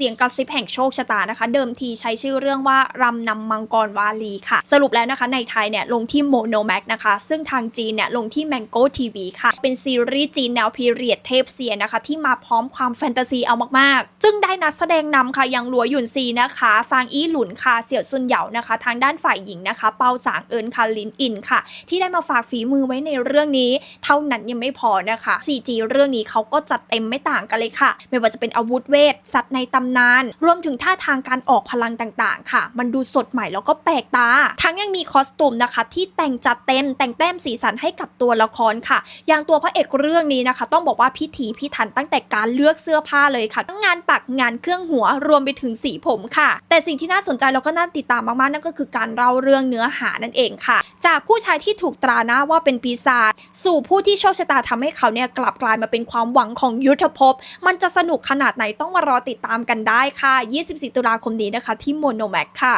สียงกระซิบแห่งโชคชะตานะคะ เดิมทีใช้ชื่อเรื่องว่ารำนำมังกรวาลีค่ะ สรุปแล้วนะคะในไทยเนี่ยลงที่โมโนแม็กนะคะ ซึ่งทางจีนเนี่ยลงที่ Mango TV ค่ะ เป็นซีรีส์จีนแนวพีเรียดเทพเซียนนะคะ ที่มาพร้อมความแฟนตาซีเอามากๆ ซึ่งได้นักแสดงนำค่ะอย่างหลัวหยุนซีนะคะฟางอี้หลุนค่ะเสี่ยวซุนเหยานะคะ ทางด้านฝ่ายหญิงนะคะ เปาสางเอิญค่ะลินอินค่ะ ที่ได้มาฝากฝีมือไว้ในเรื่องนี้ เท่านั้นยังไม่พอนะคะ CG เรื่องนี้เขาก็จัดเต็มไม่ต่างกันเลยค่ะ ไม่ว่าจะเป็นอาวุธเวทสัตว์ในตำนาน รวมถึงท่าทางการออกพลังต่างๆ ค่ะ มันดูสดใหม่แล้วก็แปลกตา ทั้งยังมีคอสตูมนะคะที่แต่งจัดเต็มแต่งแต้มสีสันให้กับตัวละครค่ะ อย่างตัวพระเอกเรื่องนี้นะคะ ต้องบอกว่าพิถีพิถันตั้งแต่การเลือกเสื้อผ้าเลยค่ะทั้งงานปักงานเครื่องหัวรวมไปถึงสีผมค่ะ แต่สิ่งที่น่าสนใจแล้วก็น่าติดตามมากๆนั่นก็คือการเล่าเรื่องเนื้อหานั่นเองค่ะ จากผู้ชายที่ถูกตราหน้าว่าเป็นปีศาจสู่ผู้ที่โชคชะตาทำให้เขาเนี่ยกลับกลายมาเป็นความหวังของยุทธภพ มันจะสนุกขนาดไหนต้องมารอติดตามกันได้ค่ะ 24 ตุลาคมนี้นะคะ ที่โมโนแม็กค่ะ